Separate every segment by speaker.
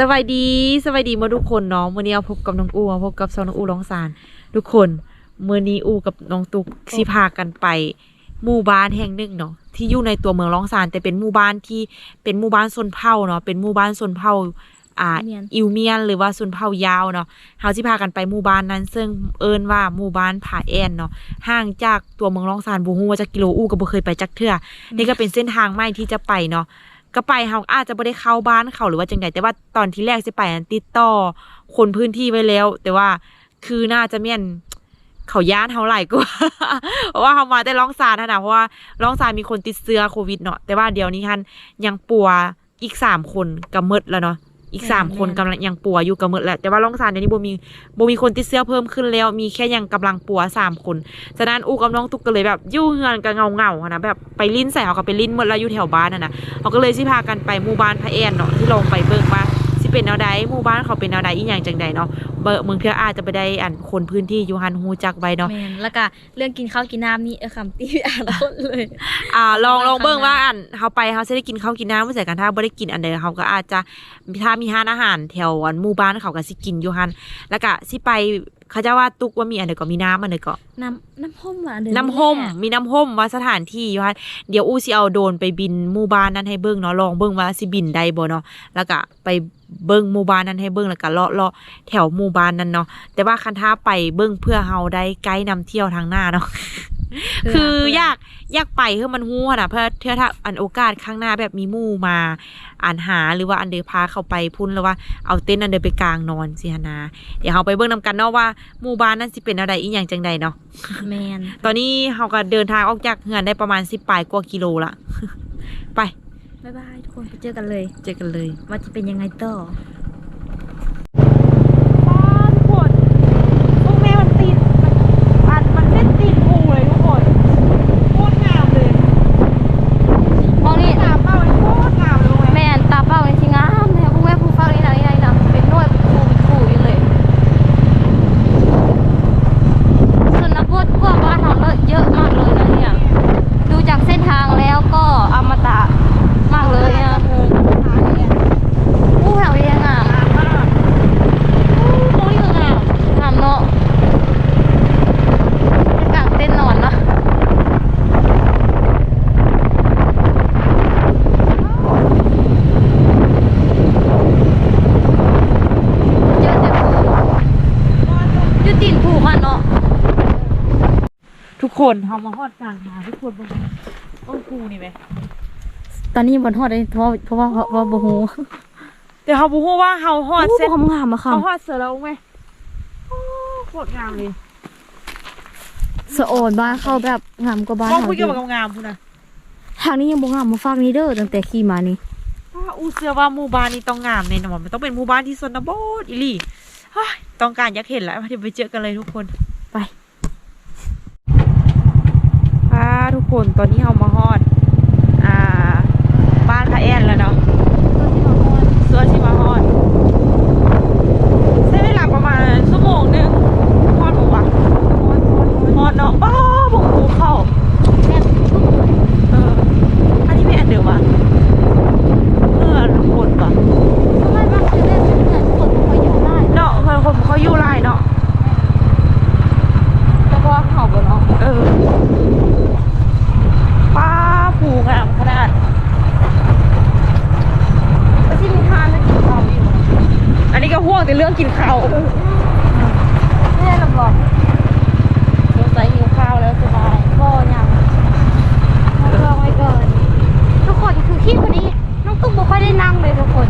Speaker 1: สวัสดีสวัสดีมาทุกคนเนาะมื้อนี้เอาพบกับน้องอูมาพบกับซองน้องอูร้องสาร ทุกคนมื้อนี้อูกับน้องตุกสิพากันไปหมู่บ้านแห่งหนึ่งเนาะที่อยู่ในตัวเมืองร้องสาร แต่เป็นหมู่บ้านที่เป็นหมู่บ้านชนเผ่าเนาะเป็นหมู่บ้านชนเผ่าอ่า
Speaker 2: เมียน
Speaker 1: อิวเมียนหรือว่าชนเผ่ายาวเนาะเฮาสิพากันไปหมู่บ้านนั้น ซึ่งเอิ้นว่าหมู่บ้านผาแอนเนาะห่างจากตัวเมืองร้องสารบ่ฮู้ว่าจักกิโลอูก็บ่เคยไปจักเทื่อนี่ก็เป็นเส้นทางใหม่ที่จะไปเนาะ ก็ไปเขาอาจจะไม่ได้เข้าบ้านเขาหรือว่าจังใดแต่ว่าตอนที่แรกจะไปนั้นติดต่อคนพื้นที่ไว้แล้ว แต่ว่าคือน่าจะเมียนเขาย่านเขาไหลายกว่าเพราะว่าเขามาแต่ร้องซานนะเพราะว่าร้องซานมีคนติดเสื้อโควิดเนาะแต่ว่าเดี๋ยวนี้ฮันยังปัวอีกสามคนกำมดแล้วเนาะ อีกสามคนกำลังยังปัวอยู่กำมดแล้วแต่ว่าร้องซานเดี๋ยวนี้บ่มีบ่มีคนติดเชื้อเพิ่มขึ้นแล้ว มีแค่ยังกำลังปัวสามคนฉะนั้นอูกับน้องตุกก็เลยแบบอยู่เฮือนกันเงาเงาๆอะนะแบบไปลิ้นใส่เขาก็ไปลิ้นหมดแล้วอยู่แถวบ้านน่ะนะเขาก็เลยสิพากันไปหมู่บ้านพระแอนเนาะที่ลงไปเบิ่งว่าสิ เป็นแนวใดหมู่บ้านเขาเป็นแนวใดอีหยังจังใดเนาะเบอร์เมืองเพื่ออาจจะไปได้อันคนพื้นที่อยู่หันฮูจักไว้เนาะ
Speaker 2: แมนแล้วก็เรื่องกินข้าวกินน้ำนี่เออคำตีอ่านแล้วเลย
Speaker 1: อ่าลองล
Speaker 2: บ้าน
Speaker 1: องเบิ่ง
Speaker 2: ข้างหน้า
Speaker 1: ว่าอันเขาไปเขาจะได้กินข้าวกินน้ำไม่ใส่กันถ้าบ่ได้กินอันใดเขาก็อาจจะถ้ามีห้านอาหารแถวอันหมู่บ้านเขาก็สิกินอยู่หันแล้วก็สิไป เขาจะว่าตุกว่ามีอันใดก็มีน้ำอันใดก็
Speaker 2: น้ำน้ำห่มหวานเดิ
Speaker 1: น้ำห่มมีน้ำห่มว่าสถานที่อยู่ฮะเดี๋ยวอู้สิเอาโดรนไปบินหมู่บ้านนั้นให้เบิ่งเนาะลองเบิ่งว่าสิบินได้บ่เนาะแล้วก็ไปเบิ่งหมู่บ้านนั้นให้เบิ่งแล้วก็เลาะเลาะแถวหมู่บ้านนั้นเนาะแต่ว่าคันท้าไปเบิ่งเพื่อเฮาได้ไกด์นำเที่ยวทางหน้าเนาะ คืออยากอยากไปเพื่อมันฮู้อะนะเพื่อเพื่อถ้าอันโอกาสข้างหน้าแบบมีหมู่มาอ่านหาหรือว่าอันเดอพาเข้าไปพุ่นแล้วว่าเอาเต็นท์อันเดอไปกลางนอนสิฮะนะเดี๋ยวเฮาไปเบิ่งนำกันเนาะว่าหมู่บ้านนั้นสิเป็นอะไรอีหยังจังใดเนาะ
Speaker 2: แมน
Speaker 1: ตอนนี้เราก็เดินทางออกจากเฮือนได้ประมาณสิบปลายกว่ากิโลละไป
Speaker 2: บ๊ายบายทุกคนไปเจอกันเลย
Speaker 1: เจอกันเลย
Speaker 2: ว่าจะเป็นยังไงต่อ
Speaker 1: ทุกคนพวกแม่มันติดมันมันเป็นติดหูเลยทุกคนโคตรงามเลย
Speaker 2: มองนี่
Speaker 1: ตาเป้าโคตรงามเลย
Speaker 2: แมนตาเป้านี่สิงามเนี่ยพวกแม่ผู้เฝ้านี่นะนี่นะนี่นะเป็นหน่วยเป็นครูเป็นครูอยู่เลยส่วนนักบวชกว่าบ้านเราเลยเยอะมากเลยนะเนี่ยดูจากเส้นทางแล้วก็อมตะมากเลยนะผู้แถวเรียงอะ โอ้ยงามงามเนาะเป็นกลางเต้นนอนเนาะเยอะแต่ผูอยู่ตีนผูมันเนาะ
Speaker 1: ทุก คนเขามาฮอดกลางทางทุกคนบนต้นภูนี่ไหม
Speaker 2: ตอนนี้บนฮอดเลยเพราะเพราะว่าเพราะว่าบ่ฮู้
Speaker 1: เดี๋ยวเขาบอกว่าเขาฮอดเส้น
Speaker 2: ความงามอะค่ะ
Speaker 1: เขาฮอดเสือแล้วไหมโอ้โคตรงามเลย
Speaker 2: สะโอนบ้านเข้าแบบงามกว่าบ้าน
Speaker 1: มอง
Speaker 2: เฮา
Speaker 1: คุย
Speaker 2: อ
Speaker 1: เกี่ย
Speaker 2: ยู่
Speaker 1: วกับงามพูดนะ
Speaker 2: ทางนี้ยังบ่งามมาฝากนี้เด้อตั้งแต่ขี่มานี่
Speaker 1: ว่าอู้เสือว่าหมู่บ้านนี้ต้องงามแน่นอนมันต้องเป็นหมู่บ้านที่สนบทอีหลีเฮ้ยต้องการอยากเห็นแล้วเดี๋ยวไปเจอกันเลยทุกคน
Speaker 2: ไป
Speaker 1: คนตอนนี้เรามาฮอด อ่า บ้านพระแอนแล้วเนาะส่วนที่มาฮอดใช้เวลาประมาณชั่วโมงหนึงฮอดบอกว่าฮอดเนาะป้าบุกภูเข้า เออ อันนี้ไม่อันเดิมวะเออทุกคนปะ
Speaker 2: ทำไมบ้านคือเล่นเหมือนคนบ่ค่อยอยู่ได้
Speaker 1: เนาะเพื่อนคนเขาอยู่ไรเนาะ
Speaker 2: แต่ว่าเขาบ่เนาะ
Speaker 1: เออ ป้าผูงามขนาด
Speaker 2: ก็สิมีทานแล้วกินข้าวอยู่
Speaker 1: อันนี้ก็ห่วงแต่เรื่องกินข้าว
Speaker 2: แม่เราบอกสงสัยหิวข้าวแล้วสบายก็ยังรอไว้ก่อนทุกคนคือขี้คนนี้น้องตุ๊กบ่ค่อยได้นั่งเลยทุกคน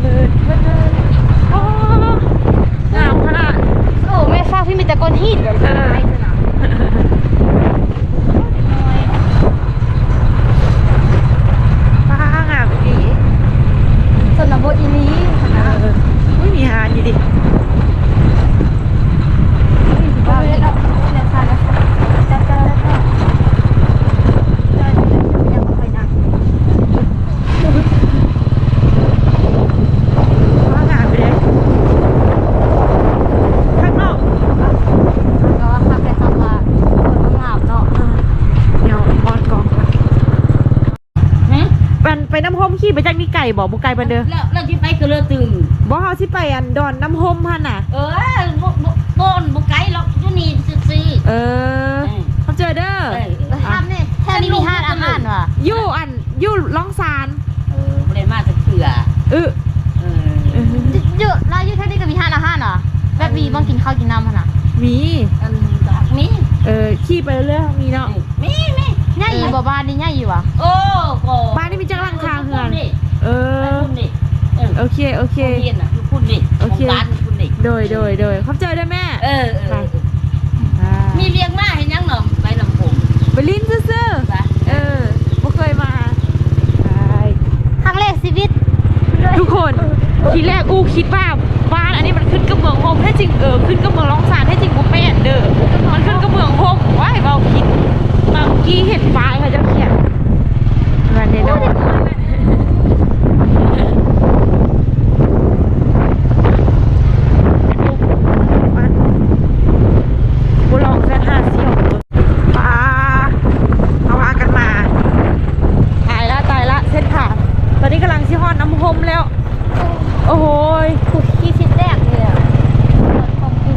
Speaker 1: เลยเลยอ๋องามขนาด
Speaker 2: โอ้แม่ฟ้าพี่มีแต่ก้อนหินแบบนั้นไอ้สนาม
Speaker 1: ป้างามอี
Speaker 2: ส่วนนบทอีนี้
Speaker 1: เออไม่มีฮานอยู่ดิ
Speaker 2: บ้าเลยเนาะเนี่ยทานแล้วจ้าจ้าแล้วก็ยังไม่ค่อยนั่ง
Speaker 1: ป้างามไปเลยข้างนอก
Speaker 2: ก็ว่าคักแก่
Speaker 1: บ่บ่ไก่ปานเด้อ
Speaker 3: แล้วแล้วที่ไปก็เลยตื่น
Speaker 1: บ่เฮาสิไปอันดอนน้ำหมหั่นน่ะ
Speaker 3: เออบ่บ่บ่อนบ่ไกลหรอกอยู่นี่ซื่อ
Speaker 1: เออ
Speaker 3: ๆเออ
Speaker 1: เขาเจอเด้อ
Speaker 3: เออ
Speaker 2: แล้วทำเนี่ยแค่นี้มีห้านอาหารว่ะ
Speaker 1: อยู่อันอยู่ล่องซาน
Speaker 3: เออบ่ได้มาจากเถื่อ
Speaker 1: เออ
Speaker 3: เออ
Speaker 1: เออ
Speaker 2: เยอะแล้วอยู่แค่นี้ก็มีห้านอาหารเหรอแบบมีบ้างกินข้าวกินน้ำขนาด
Speaker 1: มี
Speaker 3: อันดอกนี้
Speaker 1: เออขี่ไปเรื่อยๆมีเนาะ
Speaker 3: มีมี
Speaker 2: ง่ายอยู่บ่บ้านนี่ง่ายอยู่ว่ะ
Speaker 3: โอ้โห
Speaker 1: บ้านนี่มีจักรหลังคาเฮือน
Speaker 3: นี่
Speaker 1: เออ
Speaker 3: คุณนี่เออ
Speaker 1: โอเค โอเค
Speaker 3: เรียนน่ะอยู่คุณนี่
Speaker 1: โอเค
Speaker 3: โรงการคุณนี่
Speaker 1: โดยโดยโดยเขาเจอได้แม่
Speaker 3: เออเออ
Speaker 1: อ่า
Speaker 3: มีเรียงมาให้ยังหนอไปลำโพง
Speaker 1: ไปลิ้นซื่อ
Speaker 3: ซะ
Speaker 1: ๆเออบ่เคยมาใช่
Speaker 2: ครั้งแรกชีวิต
Speaker 1: ทุกคนทีแรกอูคิดว่าบ้านอันนี้มันขึ้นกับเมืองโฮมแท้จริงเออขึ้นกับเมืองล่องซานแท้จริงบ่แม่นเด้อมันขึ้นกับเมืองโฮมว่าให้เบาคิดมาเมื่อกี้เห็นป้ายเขาจะเขียนวันนี้เนาะกูลองแค่ห้าเสี่ยวป้าเอาอากันมา ตายละตายละเส้นผ่านตอนนี้กำลังชิฮอนน้ำหมแล้ว โอ้โหย
Speaker 2: คุกกี้ชิ้นแรกเลยอะของกิน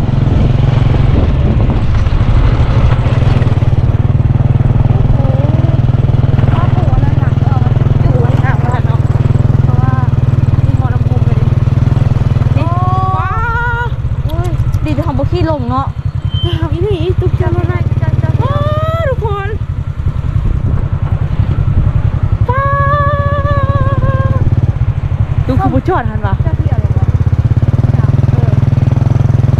Speaker 2: โอ้โหป้าปู่อันนั้นหนักเอา
Speaker 1: อยู่ข้างบ้านเนาะ
Speaker 2: เพราะว่า
Speaker 1: มีหมอน้ำหมเลยดินี่ว้าว
Speaker 2: อุ้ยดีที่ของบุกี้ลงเนาะ
Speaker 1: ถามอีนี่ตุ๊กใจมาไหนว้าวทุกคนว้าวดูคุณผู้ชมทันปะ
Speaker 2: จะเที่ยวเลยวะอยากเออ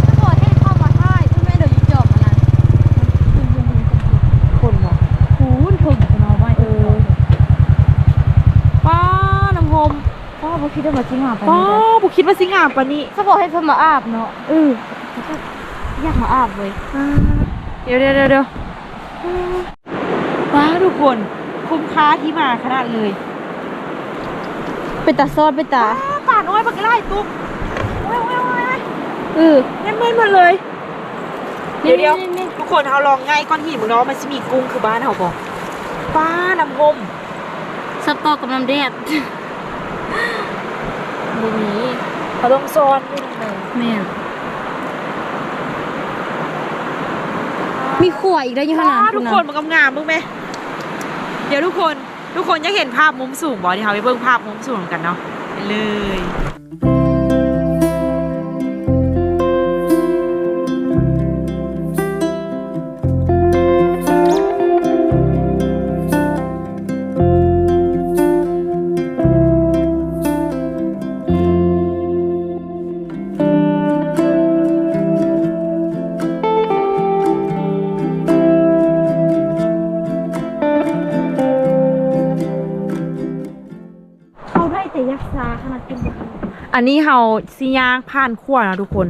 Speaker 2: ถ้าบอกให้เข้ามาท่ายคุณแม่เดี๋ยวยุบจอบมันนั้นคุณยังมีคนผิด
Speaker 1: คนวะ
Speaker 2: หูนถึงจะนอนไม่เออ
Speaker 1: ป้าน้ำหม
Speaker 2: ป้าบุ คิดว่ามาจิ้งหาไป
Speaker 1: ป้า
Speaker 2: นี่เลย
Speaker 1: บุคิดว่าสิงามปะนี่
Speaker 2: ถ้าบอกให้เพิ่นมาอาบเนาะ
Speaker 1: เออ
Speaker 2: อยากมาอาบเลย
Speaker 1: อ่าเดี๋ยวเดี๋ยวเดี๋ยวเดี๋ยวว้าวทุกคนคุ้มค่าที่มาขนาดเลย
Speaker 2: เป็นตาซอดเป็นตา
Speaker 1: ป่าน้อยปากไล่ตุ๊กโอ้ยโอ้ยโอ้ย
Speaker 2: เออ
Speaker 1: แน่นเมื่นหมดเลยเดี๋ยวเดี๋ยว
Speaker 2: นี่นี่
Speaker 1: ทุกคนเขาลองง่ายก้อนหินมึงเนาะมันจะมีกุ้งคือบ้านเขาบอกป้าน้ำหม
Speaker 2: สตอกับน้ำแดด
Speaker 1: บุนี้เขาต้องซ้อนด้วยนะ
Speaker 2: แม่มีขวอีกได้ยังข
Speaker 1: ป้า
Speaker 2: นาด
Speaker 1: ทุกคนมันกำงามมึงไหมเดี๋ยวทุกคนทุกคนอยากเห็นภาพมุมสูงบอที่เขาไปเบิ่งภาพมุมสูงกันเนาะไปเลย อันนี้เฮาสิย่างผ่านขั้วนะทุกคน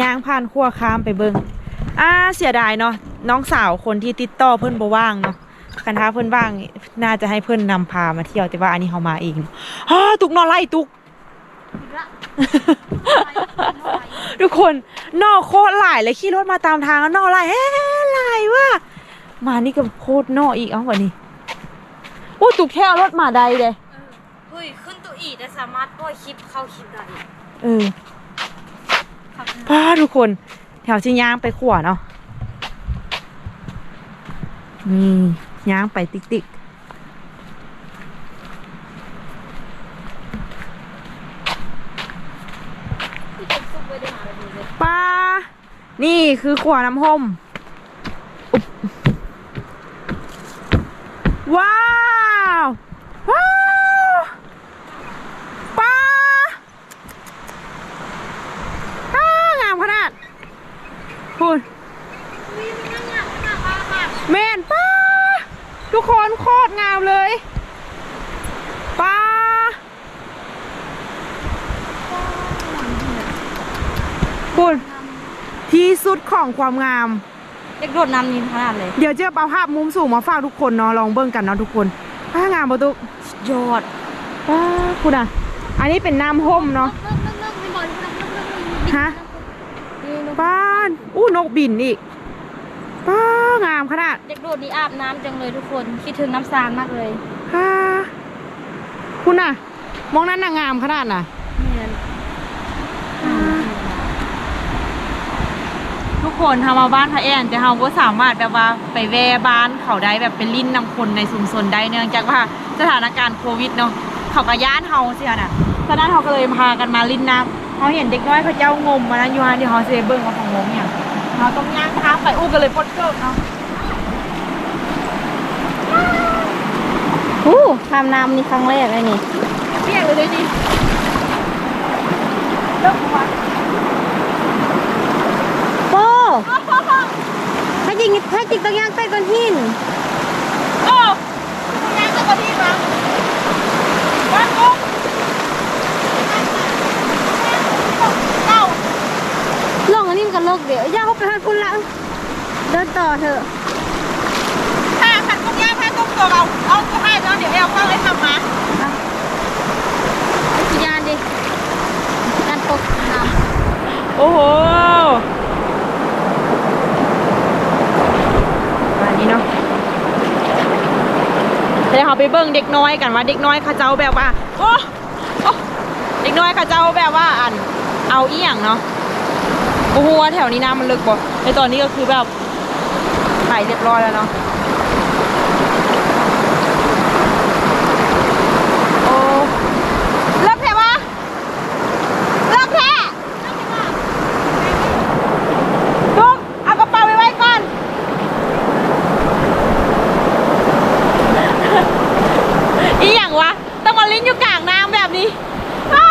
Speaker 1: ย่างผ่านขั้วข้ามไปเบิ่งอ่าเสียดายเนาะน้องสาวคนที่ติดต่อเพิ่อนบ่ว่างเนาะคันท้าเพิ่อนว่างน่าจะให้เพิ่อนนำพามาเที่ยวแต่ว่าอันนี้เฮามาเองฮ่าตุกนอนไล่ตุกทุกคนนอโคตรหลายเลยขี่รถมาตามทางแล้วนอหลายเฮ้หลายว่ะมานี่ก็โคตรนออีกเอ้าวันนี้อู้ตุกแค่เอารถมาใดเลย
Speaker 2: ฮ้ยขึ้นตัวอีแต่สามารถปล่อยคลิปเข้าคลิปได้
Speaker 1: เออป้าทุกคน แถวชิย่างไปขวาเนาะนี่ย่างไปติ๊กติ๊กป้า นี่คือขวาน้ำหมอุ๊บว้าว ว้าว ป้า อ้างามขนาดพูด แมนป้าทุกคนโคตรงามเลยป้าพูดที่สุดของความงาม
Speaker 2: เด็กโดดน้ำนี่ขนาดเลย
Speaker 1: เดี๋ยวเจะเอาภาพมุมสูงมาฝากทุกคนเนาะลองเบิ่งกันเนาะทุกคนป้างามประตู
Speaker 2: ยอด
Speaker 1: ป้าคุณอะ อันนี้เป็นน้ำห่มเนาะฮะป้านอู้นกบินอีก ป้างามขนาด
Speaker 2: เด็กโดดนี่อาบน้ำจังเลยทุกคน คิดถึงน้ำซานมากเลย
Speaker 1: ฮ่าคุณน่ะ มองนั้นนางงามขนาดน่ะทุกคนทำมาบ้านพระแอนแต่เราก็สามารถแบบว่าไปแวะบ้านเขาได้แบบเป็นลิ้นนำคนในชุมชนได้เนื่องจากว่าสถานการณ์โควิดเนาะเขาก็ย่านเฮาเสียน่ะฉะนั้นเขาก็เลยพากันมาลิ้นน้ำเขาเห็นเด็กน้อยเขาเจ้างมมานะอยู่ฮะเดี๋ยวเขาจะไปเบิ่งว่าเขางมอย่าง เราต้องย่างข้ามไปอู้กันเลยปดเกิดเนาะ
Speaker 2: อู้ทำน้ำนี่ครั้งแรกเลยนี่
Speaker 1: เรียกเลยเลยดิเริ่มมา
Speaker 2: โอ้ถ้าจริงถ้าจริงต้องย่างใต้ก้อนหิน
Speaker 1: โอ้ย่างจะกระที่มาบ้านกุ้งเก้า
Speaker 2: ลองอันนี้มันก็ เลิกเดี๋ยวย่าเขาไปให้คุณละเดินต่อเถอะ
Speaker 1: ถ้าขันกุ้งย่างถ้ากุ้งตัวเราเอาก็ให้แล้วเดี๋ยวแอลเข้าให้ทำมา
Speaker 2: ขี่ยานดิยานตกน้
Speaker 1: โอ้โหอันนี้เนาะเดี๋ยวเราไปเบิ่งเด็กน้อยกันว่าเด็กน้อยเขาเจ้าแบบว่าโอ้โอ้เด็กน้อยเขาเจ้าแบบว่าอันเอาอีหยังเนาะ โอ้โหว่าแถวนี้น้ำมันลึกบ่ในตอนนี้ก็คือแบบไปเรียบร้อยแล้วเนาะ โอ้เลิกแท้วะเลิกแท้ลุงเอากระเป๋าไปไว้ก่อน อีหยังวะ ต้องมาลิ้นอยู่กลางน้ำแบบนี้อ้า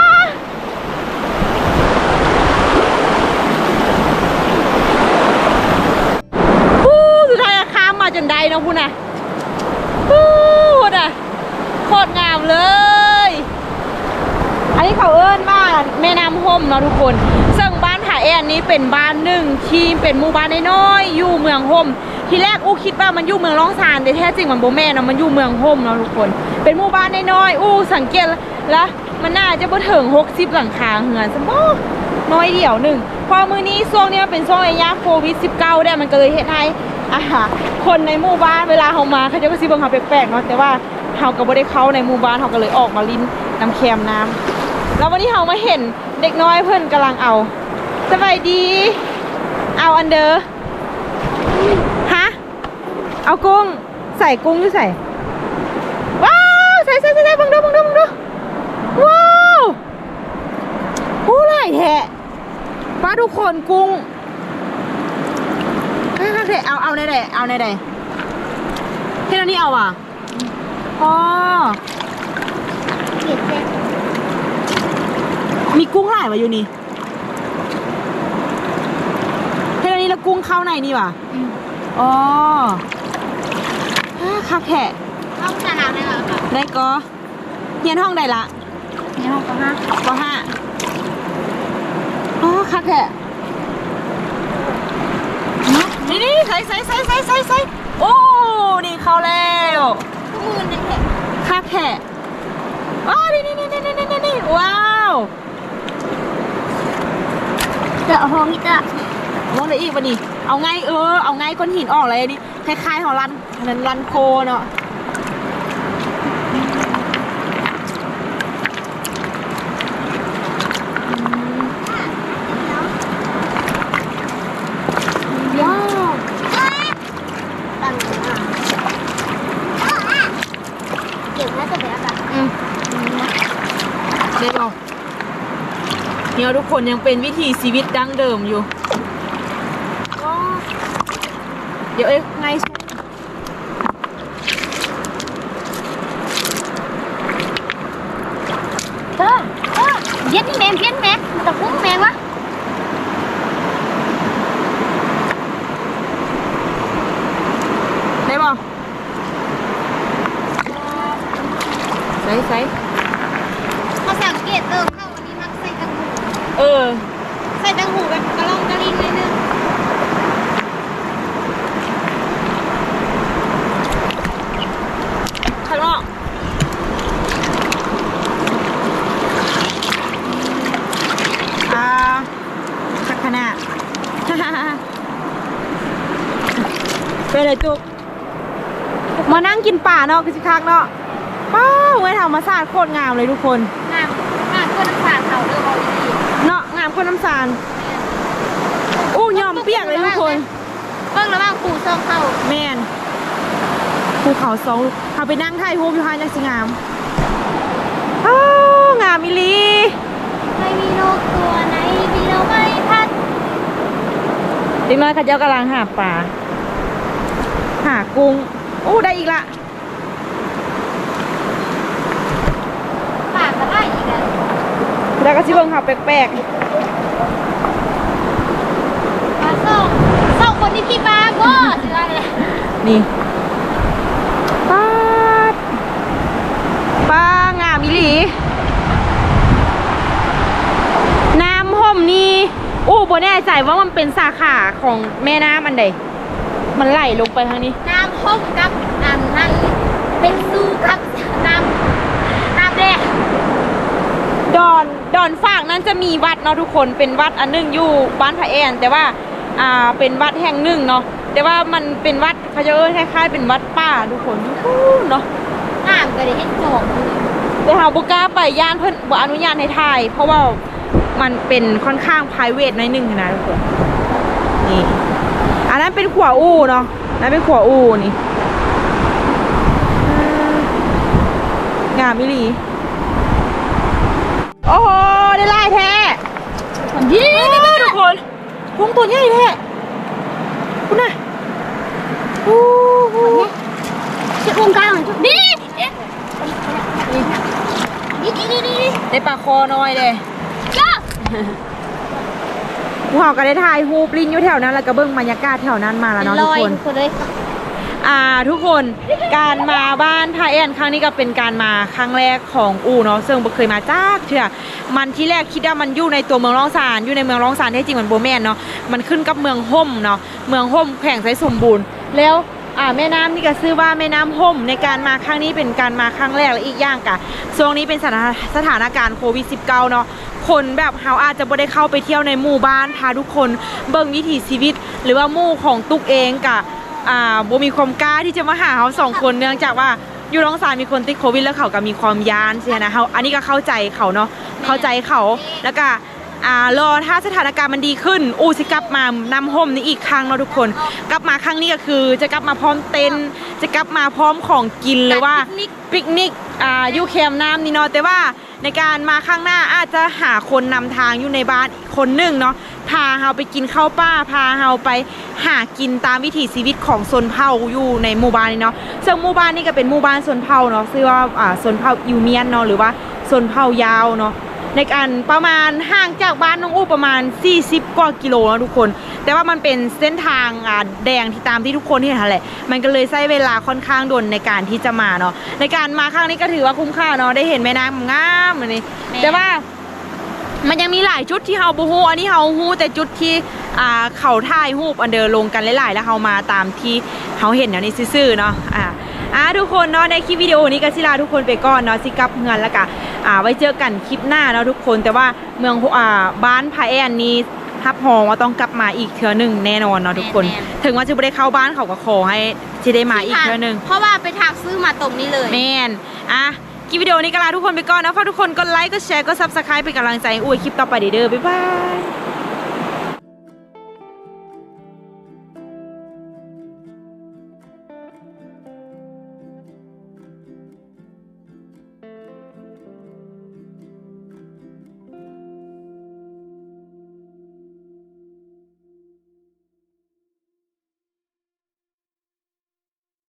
Speaker 1: ฮู้สุดท้ายอะข้ามมาจนได้ เนาะพูดน่ะฮู้พูดน่ะโคตรงามเลย อันนี้เขาเอิ้นบ้านแม่น้ำห่มเนาะทุกคนซึ่งบ้านผาแอนนี้เป็นบ้านหนึ่งที่เป็นหมู่บ้านน้อยๆอยู่เมืองห่มทีแรกอู้คิดว่ามันอยู่เมืองล่องซานแต่แท้จริงมันโบแม่นเนาะมันอยู่เมืองห่มเนาะทุกคน เป็นหมู่บ้านน้อยๆอู้สังเกตแล้วมันน่าจะบ่ถึง60หลังคาเหือนสมบ่น้อยเดียวหนึ่งพอมือนี้ช่วงนี้มันเป็นช่วงระยะโควิด19ได้มันก็เลยเฮ็ดให้ อ่าคนในหมู่บ้านเวลาเขามาเขาจะก็สิเบิ่งเขาแปลกๆเนาะแต่ว่าเขาก็บ่ได้เข้าในหมู่บ้านเขาก็เลยออกมาลิ้นน้ำแคมน้ำแล้ววันนี้เรามาเห็นเด็กน้อยเพื่อนกำลังเอาสบายดี เอาอันเดอร์ฮะเอากุ้งใส่กุ้งอยู่ใส่ว้าวใส่ใส่ใส่ใส่บังดูบังดูบังดูว้าวผู้ไรแทะป้าทุกคนกุ้ง เฮ้ยเฮ้ยเอาเอาในใดเอาในใดแค่นี้เอาอะอ๋อำ
Speaker 2: เกลียดเจ็บ
Speaker 1: มีกุ้งหลายมาอยู่นี่เฮ้ยอันนี้แล้วกุ้งเข้าในนี่ว่ะอ๋อฮ่าคักแขะ
Speaker 2: ห้องสนามเลยเหรอคะ
Speaker 1: ได้ก็เฮียนห้องใดละ
Speaker 2: ในห้องก็ห้า
Speaker 1: ก็ห้าอ๋อคักแขะ นี่นี่ใส่ใส่ใส่ใส่ใส่ใส่โอ้ นี่เข้าแล้ว
Speaker 2: ทุกมือหนึ่งแหละ
Speaker 1: คักแขะว้าวนี่นี่นี่นี่นี่นี่ว้าว
Speaker 2: เจอห้องนี้จ้ะ
Speaker 1: มองได้อีกวันนี้เอาไงเออ เอาไงก้อนหินออกเลยอันนี้คล้ายๆของรันอันนั้นรันโคเนาะว้าว
Speaker 2: ตั้งมาเก่งน่าจะเป็นอะไร
Speaker 1: อืมได้บอก เนี่ยทุกคนยังเป็นวิถีชีวิตดั้งเดิมอยู่ เดี๋ยวเอ้ยไง
Speaker 2: เธอเออเย็นนี่แมงเย็นแมงตะกุ้งแมงวะ
Speaker 1: ได้บอกใส่ใส่
Speaker 2: เขาสังเกตเติมเข้าวันนี้มักใส่ตังหู
Speaker 1: เออ
Speaker 2: ใส่ตังหูแบบกระล่องกระลิงนิดนึง
Speaker 1: ข้างนอกอ่าสักขนาด เป็นไรจุกมานั่งกินป่าเนาะคือสิคักเนาะว้าวไว้ทำมาสาดโคตรงามเลยทุกคน
Speaker 2: น้เขาเด้อเอาดี
Speaker 1: เนาะงามคนน้ำสารอู้ยอมเปียกเลยทุกคน
Speaker 2: ๆเบิ่งระหว่างปู่ซองเข้า
Speaker 1: แมนภูเขาสองลูกเขาไปนั่งถ่ายรูปอยู่ฮานจังสิงามอ้าวงามมิลี
Speaker 2: ไม่มีนกตัวไหนบินเอาไม่พัด
Speaker 1: เด็กน้อยเข้าเจ้ากำลังหาปลา หากุ้งอู้ได้อีกละ
Speaker 2: ปากก็ได้อีกแล้ว
Speaker 1: แล้วก็ชิเบิงเขาแปลก
Speaker 2: มาส่งส่งคนที่พี่ปาก็สิว่าเลย
Speaker 1: ๆ นี่ปลาดปลางามมิลี น้ำห่มนี่อู้บ่แน่ใจว่ามันเป็นสาขาของแม่น้ำอันใด มันไหลลงไปทางนี้
Speaker 2: น้ำพกกับอันนั้นเป็นสู้กับน้ำน้ำแดง
Speaker 1: ดอนดอนฝากนั้นจะมีวัดเนาะทุกคนเป็นวัดอันหนึงอยู่บ้านพระแอน แต่ว่าอ่าเป็นวัดแห่งหนึ่งเนาะแต่ว่ามันเป็นวัดเขาจะเอิ้นคล้ายๆเป็นวัดป่าทุกคนอู้เนาะ
Speaker 2: น้ำก็ได้เห็นจอกมือ
Speaker 1: แต่เฮาบ่กล้าไปย่านเพิ่นบ่อนุญาตให้ถ่าย เพราะว่ามันเป็นค่อนข้าง p r i v a t หน่อยหนึงนะทุกคนนี่ อันนั้นเป็นขวาอู่เนาะนั่นเป็นขวาอู่นี่อ่างามอีหลีโอ้โหได้ลายแท้
Speaker 2: ยี่
Speaker 1: ทุกคนพุงตัวใหญ่แท้คุณน่ะโอ้โห
Speaker 2: จะวงกลางนี่นี่นี่นี่นี่
Speaker 1: ได้ปลาคอน้อยเลย
Speaker 2: จ้า
Speaker 1: ภูเขาก็ได้ถ่ายรูปลิงอยู่แถวนั้น แล้วก็เบิ่งบรรยากาศแถวนั้นมาแล้วเนาะทุกคน
Speaker 2: ทุกคนเลย
Speaker 1: อ่าทุกคนการมาบ้านพาแอนครั้งนี้ก็เป็นการมาครั้งแรกของอูเนาะซึ่งบ่เคยมาจากเถื่อมันที่แรกคิดว่ามันอยู่ในตัวเมืองร้องสารอยู่ในเมืองร้องสารแท้จริงมันโบแมนเนาะมันขึ้นกับเมืองห่มเนาะเมืองห่มแข่งไสสมบูรณ์ แล้วอ่าแม่น้ำนี่ก็ชื่อว่าแม่น้ำห่มในการมาครั้งนี้เป็นการมาครั้งแรกและอีกอย่างกะช่วงนี้เป็นสถานสถานการณ์โควิด -19 เนาะ คนแบบเฮาอาจจะไม่ได้เข้าไปเที่ยวในหมู่บ้านพาทุกคนเบิ่งวิถีชีวิต หรือว่าหมู่ของตุกเองกับอ่าโบมีความกล้าที่จะมาหาเขาสองคนเนื่องจากว่าอยู่ร้องสายมีคนติดโควิดแล้วเขาก็มีความยานเสียนะเขาอันนี้ก็เข้าใจเขาเนาะเข้าใจเขาแล้วก็ รอถ้าสถานการณ์มันดีขึ้น อูสิกลับมานำห่มนี้อีกครั้งเนาะทุกคน กลับมาครั้งนี้ก็คือ จะกลับมาพร้อมเต็นท์จะกลับมาพร้อมของกินหรือว่าปิกนิกอ่าอยู่แคมป์น้ำนี่เนาะแต่ว่าในการมาข้างหน้าอาจจะหาคนนำทางอยู่ในบ้านคนหนึ่งเนาะพาเฮาไปกินข้าวป้า พาเฮาไปหากินตามวิถีชีวิตของชนเผ่าอยู่ในหมู่บ้านนี่เนาะซึ่งหมู่บ้านนี่ก็เป็นหมู่บ้านชนเผ่าเนาะชื่อว่าอ่าชนเผ่าอิวเมียนเนาะหรือว่าชนเผ่ายาวเนาะ ในการประมาณห่างจากบ้านน้องอู้ประมาณ 40กว่ากิโลเนาะทุกคน แต่ว่ามันเป็นเส้นทางอ่าแดงที่ตามที่ทุกคนที่เห็นนั่นแหละ มันก็เลยใช้เวลาค่อนข้างดนในการที่จะมาเนาะในการมาครั้งนี้ก็ถือว่าคุ้มค่าเนาะได้เห็นแม่น้ำงามเหมือนนี้แต่ว่ามันยังมีหลายจุดที่เฮาบูฮูอันนี้เฮาฮู้แต่จุดที่อ่าเขาถ่ายรูปอันเดอร์ลงกันหลายๆ แล้วเฮามาตามที่เฮาเห็นเดี๋ยวนี้ซื่อๆเนาะอ่า อ่าทุกคนเนาะในคลิปวิดีโอนี้ก็สิลาทุกคนไปก่อนเนาะสิกลับเงินแล้วก็อ่าไว้เจอกันคลิปหน้าเนาะทุกคนแต่ว่าเมืองอ่าบ้านพาแอนนี้ทับหองว่าต้องกลับมาอีกเทื่อหนึ่งแน่นอนเนาะทุกคนถึงว่าจะไม่ได้เข้าบ้านเขาก็ขอให้ที่ได้มาอีกเทื่อหนึ่ง
Speaker 2: เพราะว่าไปถักซื้อมาตรงนี้เลย
Speaker 1: แมนอะ คลิปวิดีโอนี้ก็ลาทุกคนไปก่อนนะ ฝากทุกคนกดไลค์ กดแชร์ กดซับสไครป์เป็นกำลังใจให้อุ้ยคลิปต่อไปเด้อ บ๊ายบาย